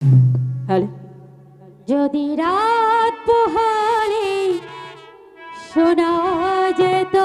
Hello যদি রাত পোহালে শোনা যেত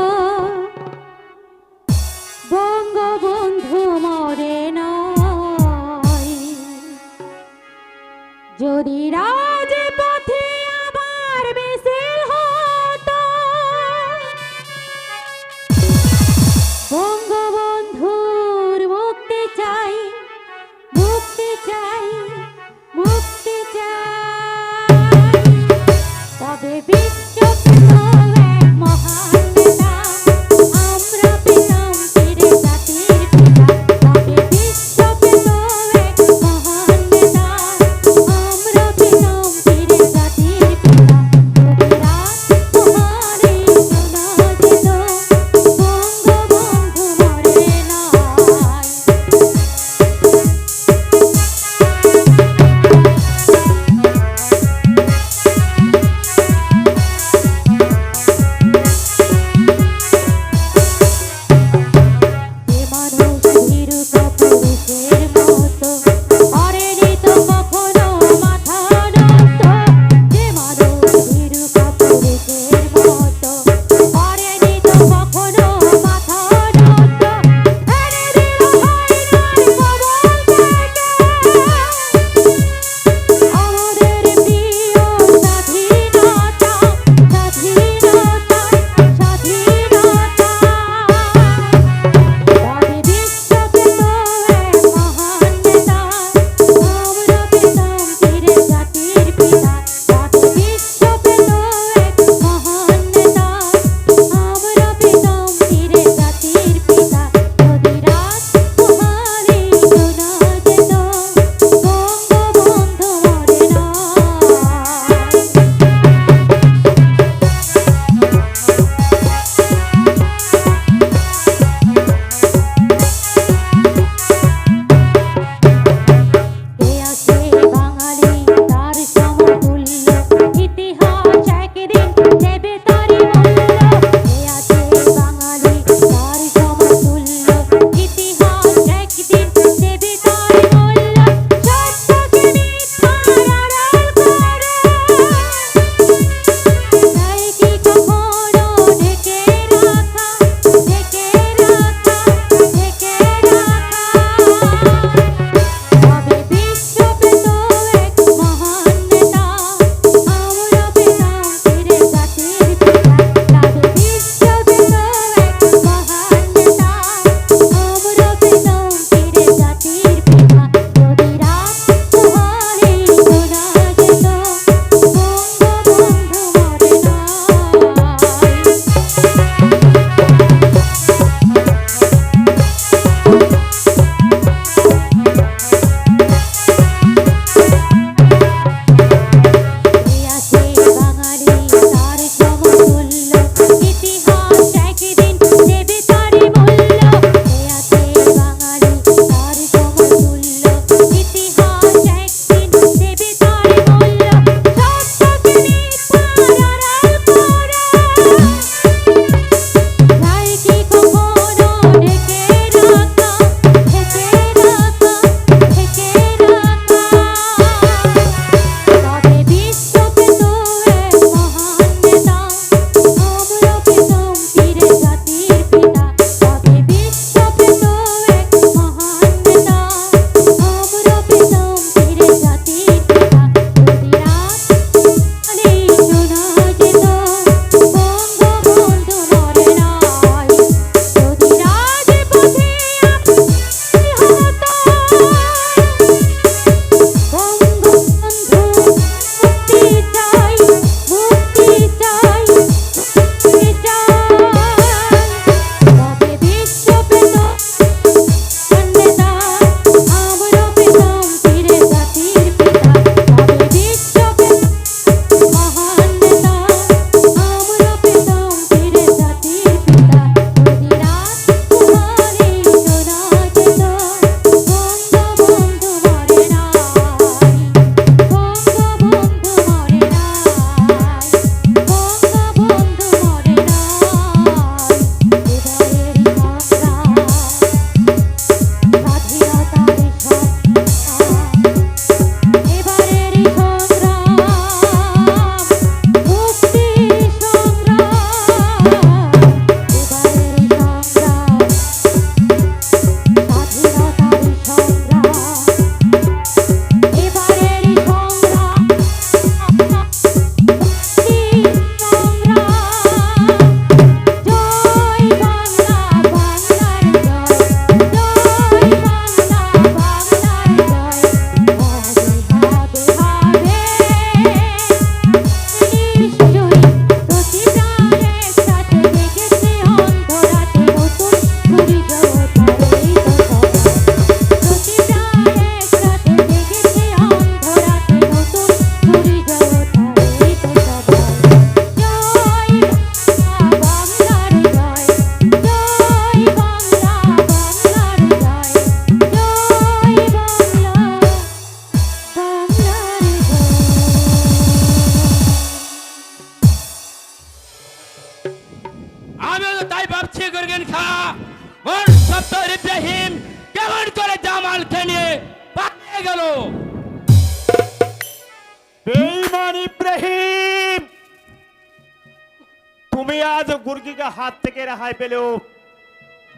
তুমি আজ গুর্গিকে হাত থেকে রেহাই পেলেও,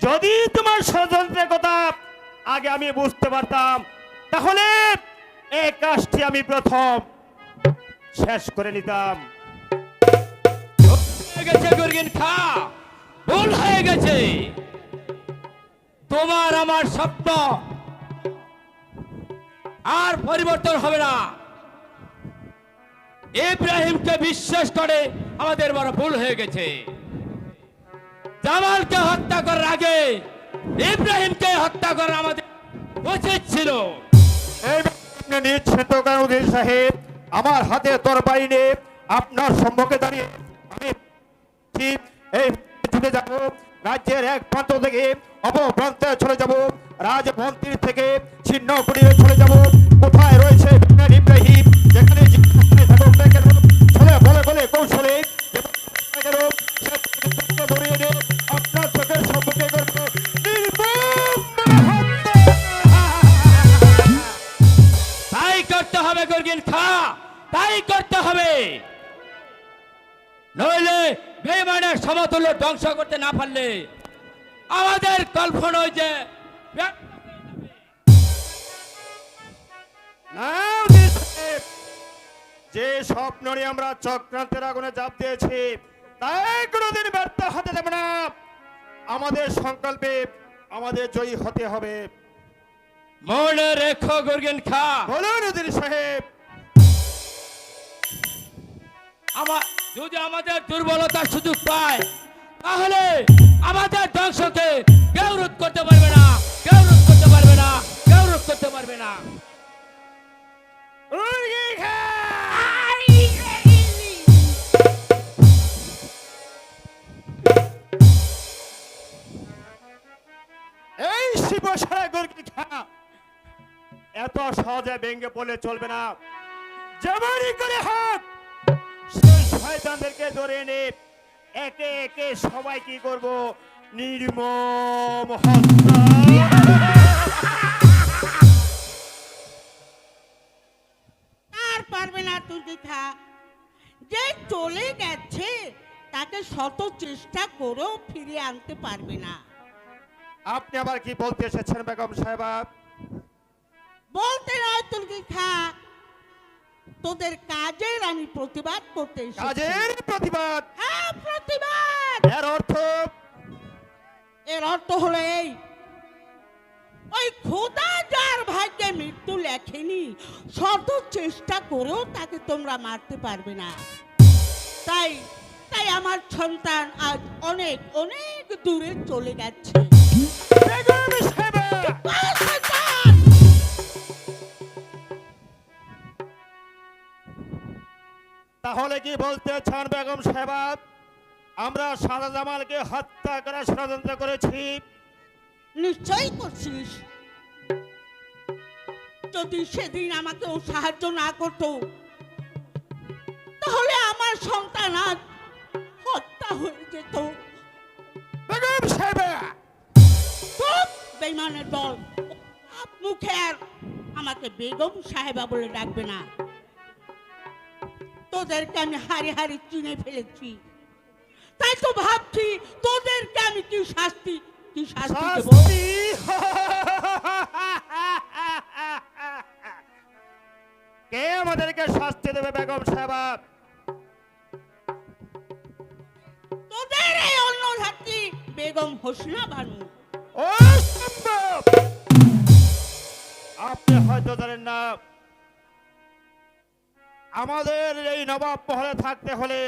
যদি তোমার ষড়যন্ত্রের কথা আগে আমি বুঝতে পারতাম, তাহলে এই কাজটি আমি প্রথম শেষ করে নিতাম। তোমার আমার স্বপ্ন আর পরিবর্তন হবে না। ইব্রাহিমকে বিশ্বাস করে আমাদের বড় ভুল হয়ে গেছে। জামালকে হত্যা করার আগে ইব্রাহিমকে হত্যা করা আমাদের উচিত ছিল। আমার হাতে আপনার সম্মুখে দাঁড়িয়ে আমি এই ছুটে যাব, রাজ্যের এক প্রান্ত থেকে অপর প্রান্তে চলে যাব রাজমন্ত্রী থেকে ছিন্ন করিয়ে চলে যাব। কোথায় রয়েছে ইব্রাহিম? চলে বলে বলে কৌশলে যেখানে গেল, সে ধরিয়ে নিয়ে আপনার চোখের সম্মুখে করব তাই করতে হবে গর্গিন খা তাই করতে হবে। নইলে বেমানের সমতুল্য ধ্বংস করতে না পারলে আমাদের কল্পনা যে সাহেব, যে স্বপ্ন নিয়ে আমরা চক্রান্তের আগুনে চাপ দিয়েছি তাই কোনোদিন ব্যর্থ হতে দেব না। আমাদের সংকল্পে আমাদের জয়ী হতে হবে। মনে রেখো গর্গিন খা। বলুন সাহেব। আমার যদি আমাদের দুর্বলতার সুযোগ পায় তাহলে আমাদের ধ্বংসকে কেউ রোধ করতে পারবে না। কেউ রোধ করতে পারবে না। কেউ রোধ করতে পারবে না। খা এত সহজে ভেঙে পড়লে চলবে না। যেমনই করে হোক, সেই শয়তানদেরকে ধরে এনে একে একে সবাই কি করব? নির্মম পারবে না তুই যে চলে গেছে, তাকে শত চেষ্টা করেও ফিরিয়ে আনতে পারবে না। আপনি আবার কি বলতে এসেছেন বেগম সাহেবা? বলতে নয় তুলকি খা? তোদের কাজের আমি প্রতিবাদ করতে এসেছি। কাজের প্রতিবাদ? হ্যাঁ প্রতিবাদ। এর অর্থ? এর অর্থ হলো এই। ওই খোদা যার ভাগ্যে মৃত্যু লেখেনি শত চেষ্টা করেও তাকে তোমরা মারতে পারবে না। তাই তাই আমার সন্তান আজ অনেক অনেক দূরে চলে গেছে। তাহলে কি বলতে চান বেগম সাহেবা? আমরা সাদা জামালকে হত্যা করার ষড়যন্ত্র করেছি। নিশ্চয়ই করছিস। যদি সেদিন আমাকে ও সাহায্য না করতো তাহলে আমার সন্তান হত্যা হয়ে যেত। বেগম সাহেবা! বেইমানের দল মুখে আর আমাকে বেগম সাহেবা বলে ডাকবে না। তোদেরকে আমি হারি হারি চিনে ফেলেছি। তাই তো ভাবছি তোদেরকে আমি কি শাস্তি কি শাস্তি দেবো? কে আমাদেরকে শাস্তি দেবে বেগম সাহেবা? তোদের এই অন্য ধাত্রী বেগম হোসনা বানু আপনি হয়তো জানেন না আমাদের এই নবাব মহলে থাকতে হলে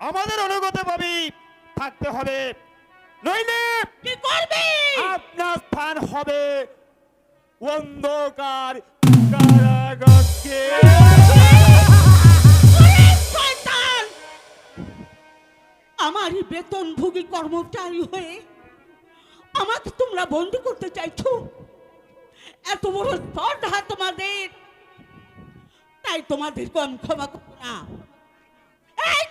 আমাদের অনুগত ভাবি থাকতে হবে। নইলে কি করবি? আপনার স্থান হবে অন্ধকার কারাগারকে। ওরে শয়তান! আমারই বেতনভোগী কর্মচারী হয়ে আমাকে তোমরা বন্দি করতে চাইছো? এত বড় স্পর্ধা তোমাদের। তাই তোমাদেরকে আমি ক্ষমা করব না। এই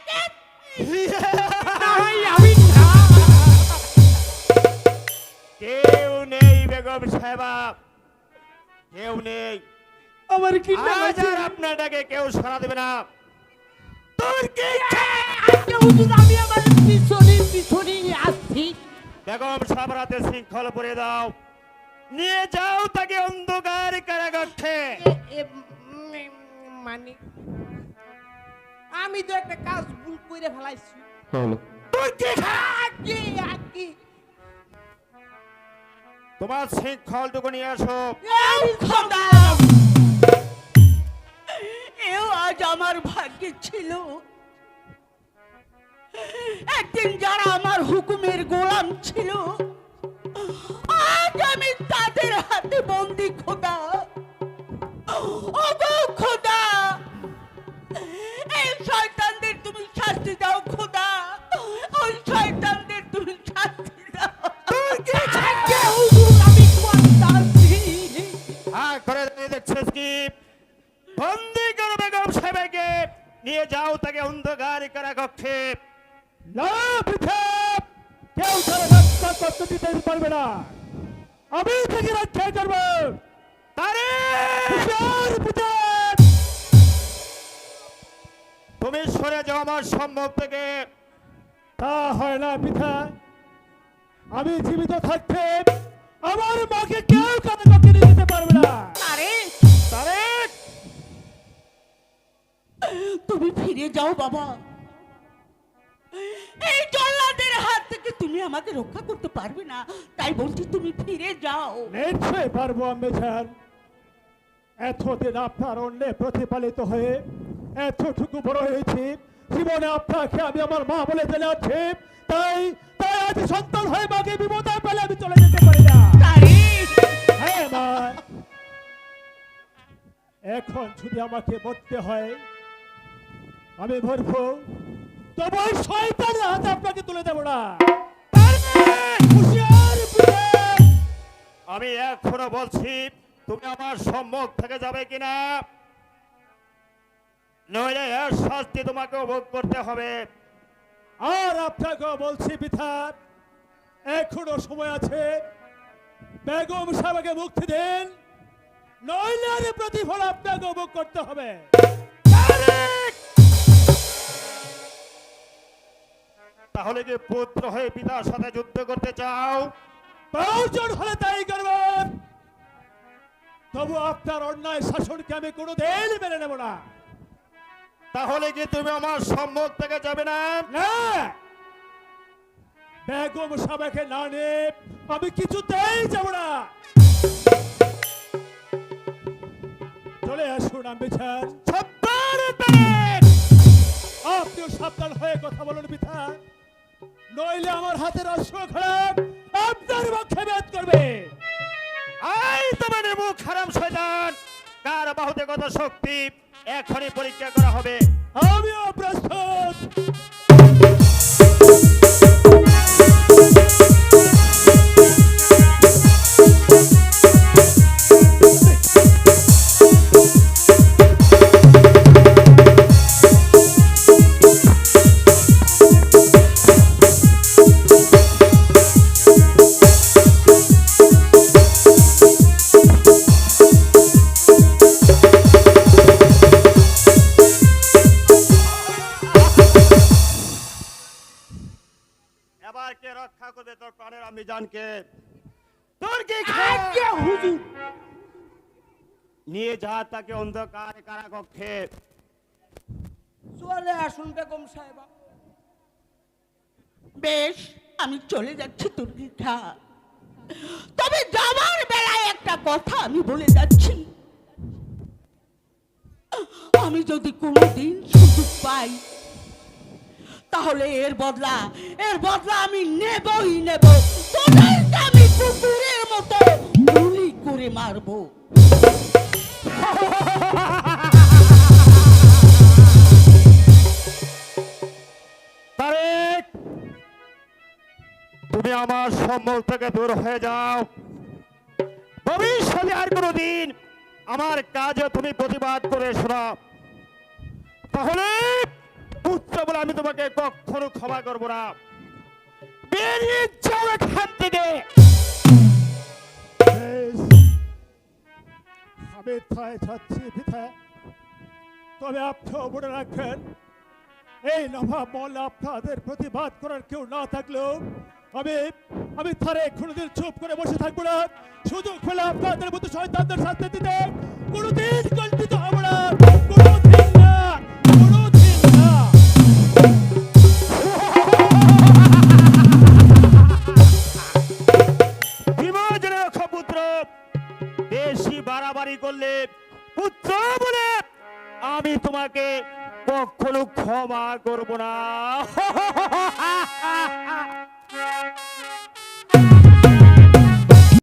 কেউ নেই বেগম সাহেবা। কেউ নেই। আমার কি আপনাটাকে কেউ সারা দেবে না। তোর কি হুজুর আমি আমার পিছনে পিছনে আসছি বেগম সাহেবের হাতে শৃঙ্খল পরে দাও। নিয়ে যাও তাকে অন্ধকার এ- মানে? আমি তো একটা কাজ ভুল করে ফেলাইছি। তোমার শৃঙ্খলটুকু নিয়ে আসো। এই খোদা! এও আজ আমার ভাগ্যে ছিল। একদিন যারা আমার হুকুমের গোলাম ছিল আজ আমি তাদের হাতে বন্দি খোদা। খোদা এই শয়তানদের তুমি শাস্তি দাও খোদা। ওই শয়তানদের তুমি শাস্তি দাও। আমি কোয়ান্টাছি হ্যাঁ দেখছিস কি? বন্দি করো বেগম সাহেবকে নিয়ে যাও তাকে অন্ধকার করা পিঠে কেউ তারা রাস্তা করতে দিতে পারবে না। আমি থেকে রক্ষা করব। তুমি সরে যাও আমার সম্মুখ থেকে। তা হয় না পিঠা আমি জীবিত থাকতে আমার মাকে কেউ কানে করতে দিতে পারবে না। তুমি ফিরে যাও বাবা। আমাকে রক্ষা করতে পারবে না। তাই বলছি তুমি ফিরে যাও। নিশ্চয় পারব আমি স্যার এতদিন আপনার অন্যে প্রতিপালিত হয়ে এতটুকু বড় হয়েছি জীবনে আপনাকে আমি আমার মা বলে জেনে আছি। তাই তাই আজ সন্তান হয়ে মাকে বিপদে পেলে আমি চলে যেতে পারি না। হ্যাঁ মা। এখন যদি আমাকে মরতে হয় আমি মরবো তবে শয়তানের হাতে আপনাকে তুলে দেবো না। আমি এখনও বলছি তুমি আমার সম্মুখ থেকে যাবে কিনা? নইলে এর শাস্তি তোমাকে ভোগ করতে হবে। আর আপনাকে বলছি পিতার এখনও সময় আছে। বেগম সাহেবকে মুক্তি দিন নইলে আর প্রতিফল আপনাকে ভোগ করতে হবে। তাহলে যে পুত্র হয়ে পিতার সাথে যুদ্ধ করতে চাও? প্রয়োজন হলে তাই করবেন তবু আপনার অন্যায় শাসনকে আমি কোনোদিন মেনে নেব না। তাহলে কি তুমি আমার সম্মুখ থেকে যাবে না? বেগম সাহেবকে না আমি কিছুতেই যাব না। চলে আসুন আমি আপনিও সাবধান হয়ে কথা বলুন পিতা। নইলে আমার হাতের অশ্ব খারাপ আপনার পক্ষে বেদ করবে। আই তোমার মুখ হারাম শয়তান। কার বাহুতে কত শক্তি এখনই পরীক্ষা করা হবে। আমিও প্রস্তুত। নিয়ে যা তাকে অন্ধকার কারাকক্ষে। চলে আসুন বেগম সাহেবা। বেশ, আমি চলে যাচ্ছি খা। তবে যাওয়ার বেলায় একটা কথা আমি বলে যাচ্ছি। আমি যদি কোনোদিন সুযোগ পাই, তাহলে এর বদলা এর বদলা আমি নেবই নেব। তোদেরকে আমি কুকুরের মতো গুলি করে মারবো। তুমি আমার সম্মুখ থেকে দূর হয়ে যাও। ভবিষ্যতে আর কোনোদিন আমার কাজে তুমি প্রতিবাদ করে শোনা তাহলে পুত্র বলে আমি তোমাকে কখনো ক্ষমা করব না। বেরিয়ে যাও এখান থেকে। থায় যাচ্ছি পিতা তবে আপনিও মনে রাখবেন, এই নভা মল আপনাদের প্রতিবাদ করার কেউ না থাকলেও আমি আমি থারে কোনোদিন চুপ করে বসে থাকব না। সুযোগ পেলে আপনাদের মতো শয়তানদের শাস্তি দিতে কোনোদিন কল্পিত তোমাকে কখনো ক্ষমা করব না।